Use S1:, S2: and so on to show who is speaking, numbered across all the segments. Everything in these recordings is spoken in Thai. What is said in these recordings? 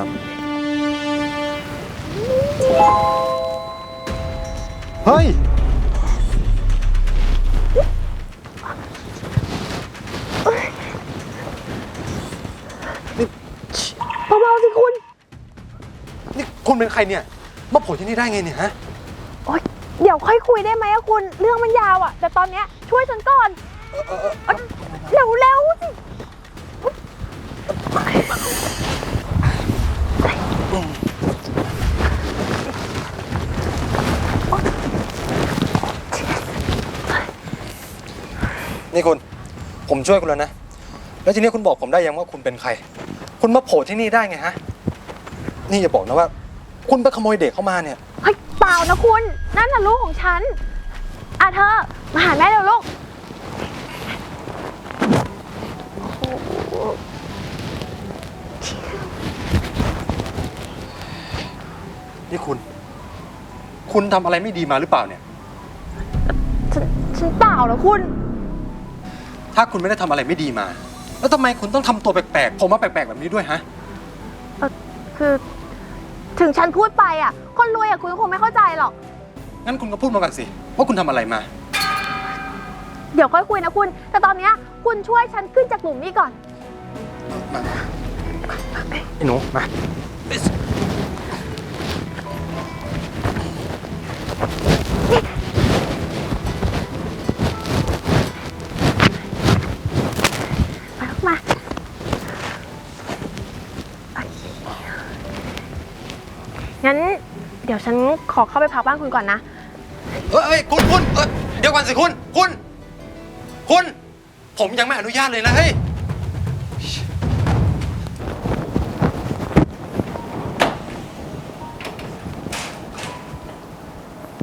S1: ครับ
S2: เฮ้ย
S3: เบาๆสิคุณ
S2: นี่คุณเป็นใครเนี่ย มาโผล่ที่นี่ได้ไงเนี่ยฮะ
S3: โอ๊ย เดี๋ยวค่อยคุยได้ไหมอะคุณ เรื่องมันยาวอะแต่ตอนเนี้ยช่วยฉันก่อนเร็วเร็วๆสิ
S2: นี่คุณ ผมช่วยคุณแล้วนะ แล้วทีนี้คุณบอกผมได้ยังว่าคุณเป็นใคร คุณมาโผล่ที่นี่ได้ไงฮะ นี่อย่าบอกนะว่า คุณไปขโมยเด็กเข้ามาเนี่ย
S3: เฮ้ยเปล่านะคุณ นั่นน่ะลูกของฉัน อะเธอ มาหาแม่เร็วลูก
S2: นี่คุณ คุณทำอะไรไม่ดีมาหรือเปล่าเนี่ย
S3: ฉันฉันเปล่านะคุณ
S2: ถ้าคุณไม่ได้ทำอะไรไม่ดีมา แล้วทำไมคุณต้องทำตัวแปลกๆ ผมมาแปลกๆแบบนี้ด้วยฮะ
S3: คือถึงฉันพูดไปอะคนรวยอะคุณก็คงไม่เข้าใจหรอก
S2: งั้นคุณก็พูดมากันสิ ว่าคุณทำอะไรมา
S3: เดี๋ยวค่อยคุยนะคุณ แต่ตอนเนี้ยคุณช่วยฉันขึ้นจากหลุมนี้ก่อน
S2: มาไอ้หนูมา
S3: มา ยวฉันขอเข้าไปพักบ้านคุณก่อนนะ
S2: เอ้ยเอ้ยคุณคุณเอ้ยเดี๋ยวก่อนสิคุณคุณ คุณ ผมยังไม่อนุญาตเลยนะเฮ้ย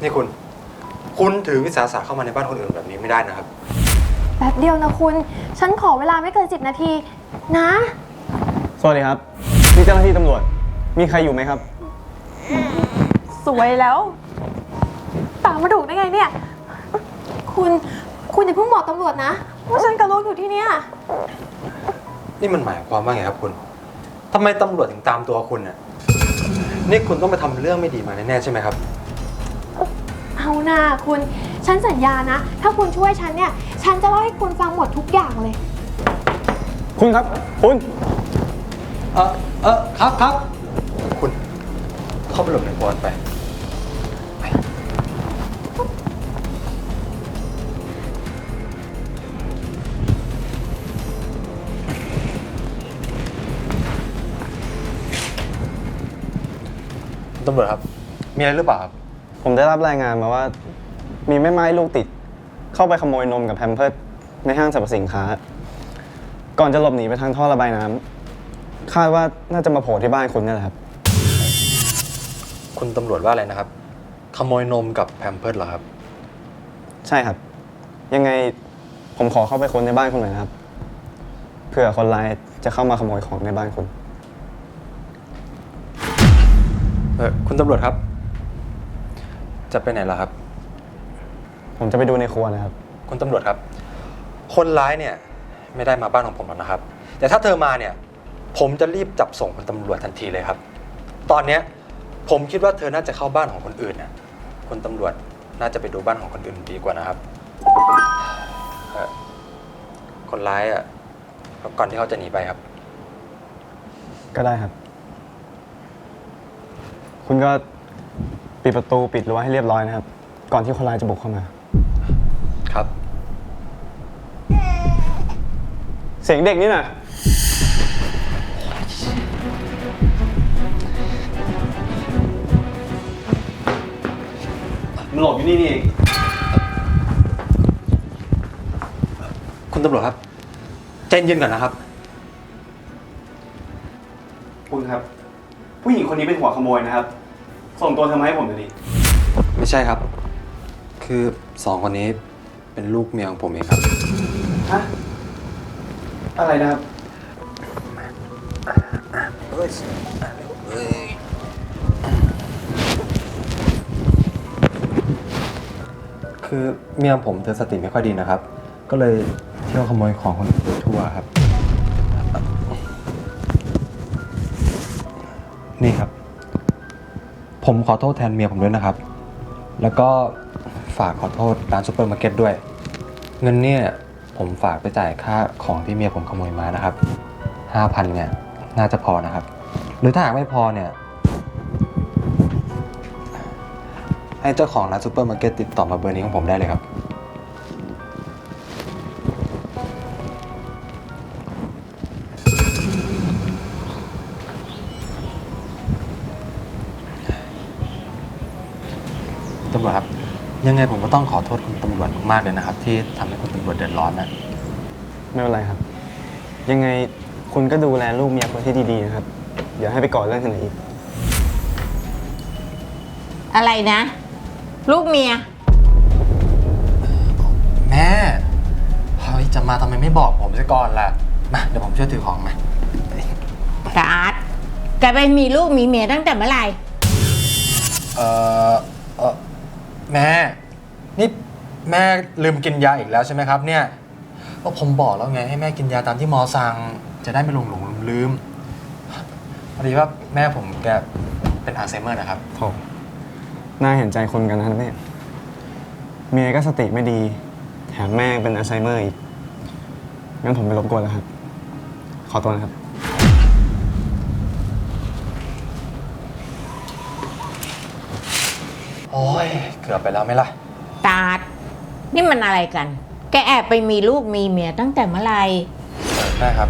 S2: นี่คุณ คุณถือวิสาสะเข้ามาในบ้านคนอื่นแบบนี้ไม่ได้นะครับ
S3: แป๊บเดียวนะคุณ ฉันขอเวลาไม่เกินสิบนาที นะ
S1: สวัสดีครับ นี่เจ้าหน้าที่ตำรวจ มีใครอยู่ไหมครับ
S3: สวยแล้วตามมาถูกได้ไงเนี่ย คุณคุณอย่าเพิ่งบอกตำรวจนะว่าฉันกับลูกอยู่ที่เนี่ย
S2: นี่มันหมายความว่าไงครับคุณทำไมตำรวจถึงตามตัวคุณน่ะนี่คุณต้องไปทำเรื่องไม่ดีมาแน่ๆใช่ไหมครับ
S3: เอาหน้าคุณ ฉันสัญญานะ ถ้าคุณช่วยฉันเนี่ย ฉันจะเล่าให้คุณฟังหมดทุกอย่างเลย
S1: คุณครับ คุณ
S2: เออเออครับครับคุณเข้าไปหลบในบอลไปไป ตำรวจครับ มีอะไรหรือเปล่าครับ
S1: ผมได้รับรายงานมาว่า มีแม่ไม้ลูกติด เข้าไปขโมยนมกับแพมเพิร์สในห้างสรรพสินค้า ก่อนจะหลบหนีไปทางท่อระบายน้ำคาดว่าน่าจะมาโผล่ที่บ้านคุณนี่แหละครับ
S2: คุณตำรวจว่าอะไรนะครับ ขโมยนมกับแพมเพิร์ดเหรอครับ
S1: ใช่ครับ ยังไงผมขอเข้าไปค้นในบ้านคุณหน่อยนะครับเผื่อคนร้ายจะเข้ามาขโมยของในบ้านคุณ
S2: เออคุณตำรวจครับ จะไปไหนล่ะครับ
S1: ผมจะไปดูในครัวนะครับ
S2: คุณตำรวจครับ คนร้ายเนี่ยไม่ได้มาบ้านของผมหรอกนะครับ แต่ถ้าเธอมาเนี่ย ผมจะรีบจับส่งคุณตำรวจทันทีเลยครับ ตอนเนี้ยผมคิดว่าเธอน่าจะเข้าบ้านของคนอื่นนะคุณตำรวจน่าจะไปดูบ้านของคนอื่นดีกว่านะครับเอ่อคนร้ายอะก่อนที่เขาจะหนีไปครับ
S1: ก็ได้ครับ คุณก็ปิดประตูปิดรั้วให้เรียบร้อยนะครับ ก่อนที่คนร้ายจะบุกเข้ามา
S2: ครับ
S1: เสียงเด็กนี่น่ะ มันหลบอยู่นี่นี่เอง
S2: คุณตำรวจครับ ใจเย็นก่อนนะครับ
S1: คุณครับ ผู้หญิงคนนี้เป็นหัวขโมยนะครับ ส่งตัวเธอมาให้ผมเดี๋ยวนี้
S2: ไม่ใช่ครับ คือสองคนนี้เป็นลูกเมียของผมเองครับ
S1: ฮะ อะไรนะครับ
S2: คือเมียผมเธอสติไม่ค่อยดีนะครับ ก็เลยเที่ยวขโมยของคนอื่นไปทั่วครับ ผมขอโทษแทนเมียผมด้วยนะครับ แล้วก็ฝากขอโทษร้านซูเปอร์มาร์เก็ตด้วย เงินเนี่ยผมฝากไปจ่ายค่าของที่เมียผมขโมยมานะครับห้าพันเนี่ยน่าจะพอนะครับ หรือถ้าหากไม่พอเนี่ยให้เจ้าของร้านซูเปอร์มาร์เก็ตติดต่อมาเบอร์นี้ของผมได้เลยครับ ตำรวจครับ ยังไงผมก็ต้องขอโทษคุณตำรวจมากๆเลยนะครับ ที่ทำให้คุณตำรวจเดือดร้อนนะ
S1: ไม่เป็นไรครับ ยังไงคุณก็ดูแลลูกเมียคนที่ดีๆนะครับ อย่าให้ไปก่อเรื่องที่ไหนอีก
S4: อะไรนะ ลูกเมีย
S2: แม่เฮ้ยจะมาทำไมไม่บอกผมซะก่อนล่ะมาเดี๋ยวผมช่วยถือของมา
S4: แต่อาร์ตแกไปมีลูกมีเมียตั้งแต่เมื่อไหร่
S2: เออเออ แม่ นี่แม่ลืมกินยาอีกแล้วใช่ไหมครับเนี่ยก็ผมบอกแล้วไงให้แม่กินยาตามที่หมอสั่งจะได้ไม่หลงหลงลืมลืมพอดีว่าแม่ผมแกเป็นอัลไซเมอร์นะครับ
S1: โถน่าเห็นใจคนกันนะเนี่ย เมียก็สติไม่ดี แถมแม่เป็นอัลไซเมอร์อีก งั้นผมไปรบกวนแล้วครับ ขอตัวนะครับ
S2: โอ้ยเกือบไปแล้วไหมล่ะ
S4: ตาด นี่มันอะไรกัน แกแอบไปมีลูกมีเมียตั้งแต่เมื่อไหร่
S2: แม่ครับ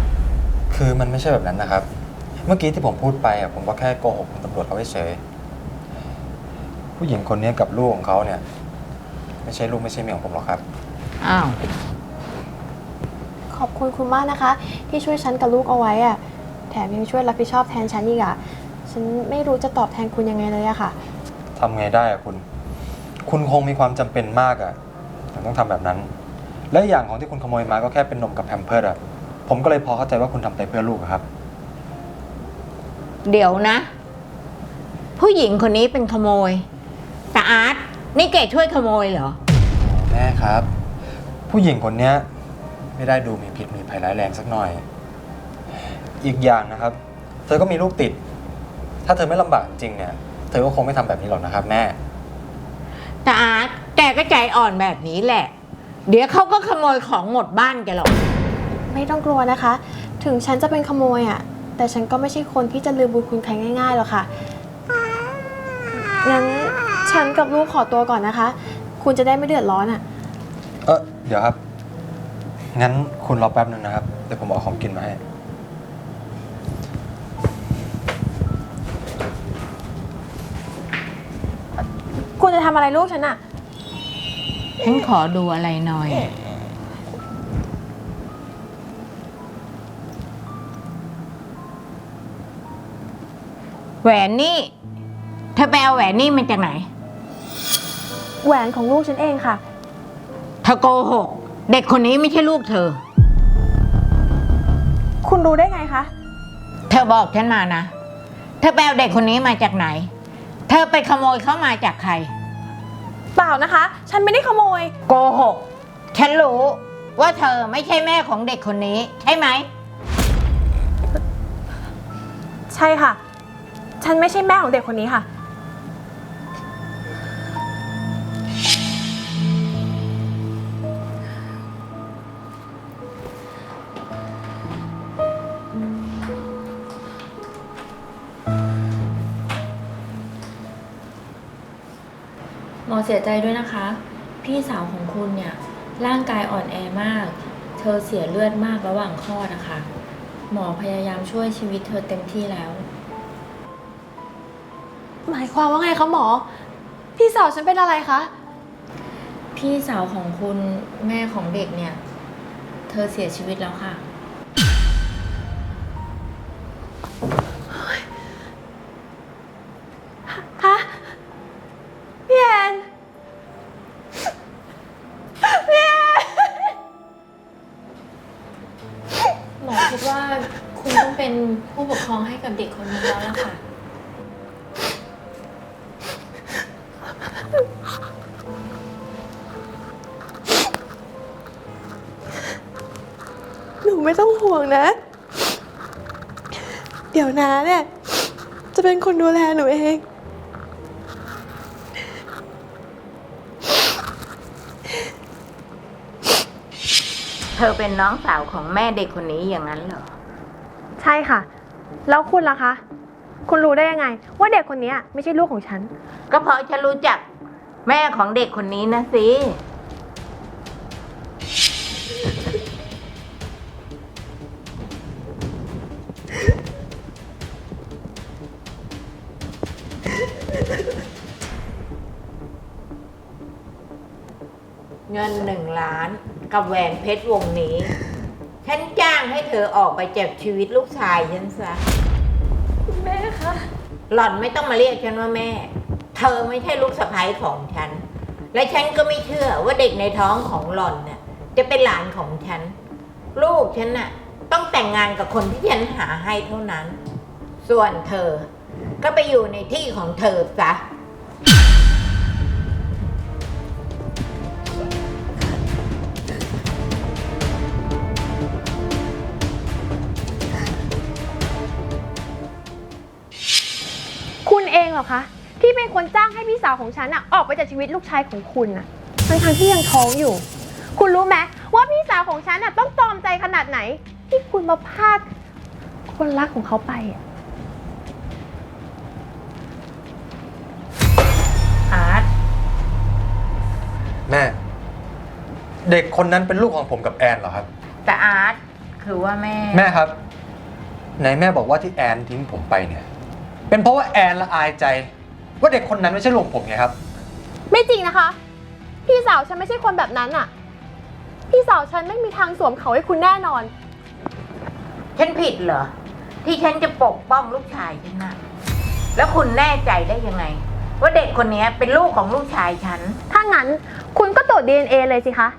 S2: คือมันไม่ใช่แบบนั้นนะครับ เมื่อกี้ที่ผมพูดไปอะผมก็แค่โกหกคุณตำรวจเขาเฉยๆผู้หญิงคนนี้กับลูกของเขาเนี่ย ไม่ใช่ลูกไม่ใช่เมียของผมหรอกครับ
S4: อ้าว
S3: ขอบคุณคุณมากนะคะ ที่ช่วยฉันกับลูกเอาไว้อะแถมยังช่วยรับผิดชอบแทนฉันอีกอะฉันไม่รู้จะตอบแทนคุณยังไงเลยอะค่ะ
S2: ทำไงได้อะคุณ คุณคงมีความจำเป็นมากอะถึงต้องทำแบบนั้น และอย่างของที่คุณขโมยมาก็แค่เป็นนมกับแพมเพิร์ดอะผมก็เลยพอเข้าใจว่าคุณทำไปเพื่อลูกอะครับ
S4: เดี๋ยวนะ ผู้หญิงคนนี้เป็นขโมย แต่อาร์ตนี่แกช่วยขโมยเหรอ
S2: แม่ครับ ผู้หญิงคนเนี้ยไม่ได้ดูมีพิษมีภัยร้ายแรงสักหน่อย อีกอย่างนะครับ เธอก็มีลูกติด ถ้าเธอไม่ลำบากจริงเนี่ย เธอก็คงไม่ทำแบบนี้หรอกนะครับ แม่
S4: แต่อาร์ตแกก็ใจอ่อนแบบนี้แหละ เดี๋ยวเขาก็ขโมยของหมดบ้านแกหรอก
S3: ไม่ต้องกลัวนะคะ ถึงฉันจะเป็นขโมยอะแต่ฉันก็ไม่ใช่คนที่จะลืมบุญคุณใครง่ายๆหรอกค่ะ งั้นฉันกับลูกขอตัวก่อนนะคะ คุณจะได้ไม่เดือดร้อนอะ
S2: เออเดี๋ยวครับ งั้นคุณรอแป๊บนึงนะครับ เดี๋ยวผมเอาของกินมาให้
S3: คุณจะทำอะไรลูกฉันอะ
S4: ฉันขอดูอะไรหน่อย แหวนนี่ เธอไปเอาแหวนนี่มาจากไหน
S3: แหวนของลูกฉันเองค่ะ
S4: เธอโกหก เด็กคนนี้ไม่ใช่ลูกเธอ
S3: คุณรู้ได้ไงคะ
S4: เธอบอกฉันมานะ เธอไปเอาเด็กคนนี้มาจากไหน เธอไปขโมยเข้ามาจากใคร
S3: เปล่านะคะ ฉันไม่ได้ขโมย
S4: โกหก ฉันรู้ว่าเธอไม่ใช่แม่ของเด็กคนนี้ ใช่ไหม
S3: ใช่ค่ะ ฉันไม่ใช่แม่ของเด็กคนนี้ค่ะ
S5: สียใจด้วยนะคะ พี่สาวของคุณเนี่ย ร่างกายอ่อนแอมาก เธอเสียเลือดมากระหว่างคลอดนะคะ หมอพยายามช่วยชีวิตเธอเต็มที่แล้ว
S3: หมายความว่าไงคะหมอ พี่สาวฉันเป็นอะไรคะ
S5: พี่สาวของคุณแม่ของเด็กเนี่ย เธอเสียชีวิตแล้วค่ะ คิดว่าคุณต้องเป็นผู้ปกครองให้กับเด็กคนนี้แล้วล่ะค่ะ
S3: หนูไม่ต้องห่วงนะ เดี๋ยวนาเนี่ย จะจะเป็นคนดูแลหนูเอง
S4: เธอเป็นน้องสาวของแม่เด็กคนนี้อย่างนั้นเหรอ
S3: ใช่ค่ะ แล้วคุณล่ะคะ คุณรู้ได้ยังไง ว่าเด็กคนนี้ไม่ใช่ลูกของฉัน
S4: ก็เพราะฉันรู้จักแม่ของเด็กคนนี้นะสิ เงินหนึ่งล้านกับแหวนเพชรวงนี้ ฉันจ้างให้เธอออกไปจากชีวิตลูกชายฉันซะ
S3: แม่คะ
S4: หล่อนไม่ต้องมาเรียกฉันว่าแม่ เธอไม่ใช่ลูกสะใภ้ของฉัน และฉันก็ไม่เชื่อว่าเด็กในท้องของหล่อนเนี่ยจะเป็นหลานของฉัน ลูกฉันน่ะต้องแต่งงานกับคนที่ฉันหาให้เท่านั้น ส่วนเธอก็ไปอยู่ในที่ของเธอซะ
S3: หรอคะ ที่เป็นคนจ้างให้พี่สาวของฉันอะออกไปจากชีวิตลูกชายของคุณอะทั้งทที่ยังท้องอยู่ คุณรู้ไหมว่าพี่สาวของฉันอะต้องตอมใจขนาดไหน ที่คุณมาพลาดคนรักของเขาไปอะ
S4: อาร์ต
S2: แม่ เด็กคนนั้นเป็นลูกของผมกับแอนเหรอครับ
S4: แต่อาร์ตคือว่าแม่
S2: แม่ครับ ไหนแม่บอกว่าที่แอนทิ้งผมไปเนี่ย เป็นเพราะว่าแอนละอายใจ ว่าเด็กคนนั้นไม่ใช่ลูกผมไงครับ
S3: ไม่จริงนะคะ พี่สาวฉันไม่ใช่คนแบบนั้นอะพี่สาวฉันไม่มีทางสวมเขาให้คุณแน่นอน
S4: ฉันผิดเหรอ ที่ฉันจะปกป้องลูกชายฉันนะแล้วคุณแน่ใจได้ยังไง ว่าเด็กคนนี้เป็นลูกของลูกชายฉัน
S3: ถ้างั้นคุณก็ตรวจ DNA เลยสิคะ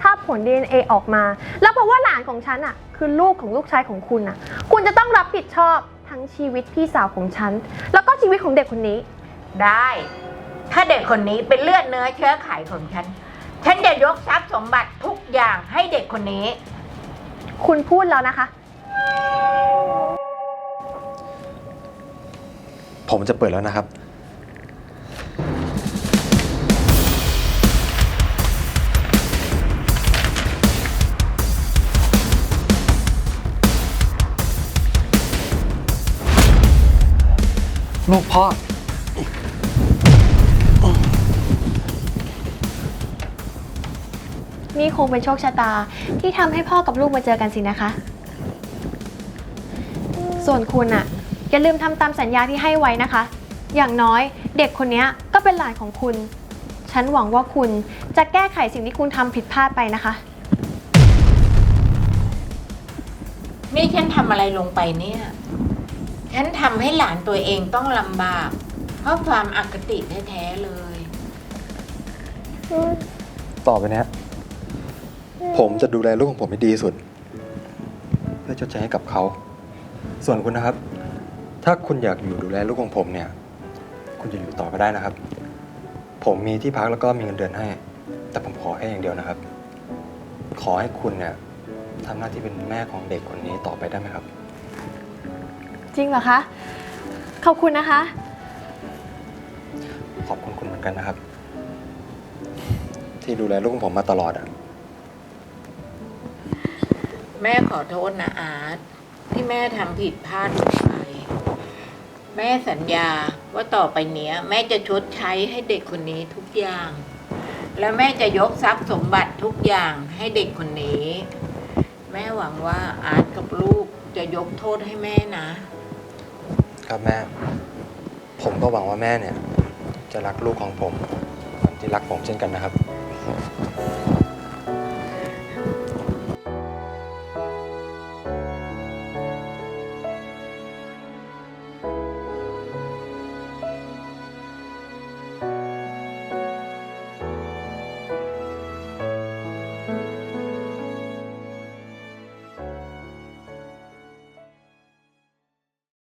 S3: ถ้าผล DNA ออกมา แล้วเพราะว่าหลานของฉันอะคือลูกของลูกชายของคุณอะคุณจะต้องรับผิดชอบ ทั้งชีวิตพี่สาวของฉัน แล้วก็ชีวิตของเด็กคนนี้
S4: ได้ ถ้าเด็กคนนี้เป็นเลือดเนื้อเชื้อไขของฉัน ฉันจะยกทรัพย์สมบัติทุกอย่างให้เด็กคนนี้
S3: คุณพูดแล้วนะคะ
S2: ผมจะเปิดแล้วนะครับ ลูกพ่อ
S3: นี่คงเป็นโชคชะตาที่ทำให้พ่อกับลูกมาเจอกันสินะคะ ส่วนคุณอะอย่าลืมทำตามสัญญาที่ให้ไว้นะคะ อย่างน้อยเด็กคนนี้ก็เป็นหลานของคุณ ฉันหวังว่าคุณจะแก้ไขสิ่งที่คุณทำผิดพลาดไปนะคะ
S4: นี่ฉันทำอะไรลงไปเนี่ย ฉันทำให้หลานตัวเองต้องลำบาก เพราะความอคติแท้ๆเลย
S2: ต่อไปนี้ยผมจะดูแลลูกของผมให้ดีที่สุด เพื่อชดใช้ให้กับเขา ส่วนคุณนะครับ ถ้าคุณอยากอยู่ดูแลลูกของผมเนี่ย คุณจะอยู่ต่อก็ได้นะครับ ผมมีที่พักแล้วก็มีเงินเดือนให้ แต่ผมขอแค่อย่างเดียวนะครับ ขอให้คุณเนี่ยทำหน้าที่เป็นแม่ของเด็กคนนี้ต่อไปได้ไหมครับ
S3: จริงเหรอคะ ขอบคุณนะคะ
S2: ขอบคุณคุณเหมือนกันนะครับ ที่ดูแลลูกของผมมาตลอดอะ
S4: แม่ขอโทษนะอาร์ตที่แม่ทำผิดพลาดลงไป แม่สัญญาว่าต่อไปเนี้ย แม่จะชดใช้ให้เด็กคนนี้ทุกอย่าง แล้วแม่จะยกทรัพย์สมบัติทุกอย่างให้เด็กคนนี้ แม่หวังว่าอาร์ตกับลูกจะยกโทษให้แม่นะ
S2: ครับแม่ ผมก็หวังว่าแม่เนี่ย จะรักลูกของผมที่รักผมเช่นกันนะครับ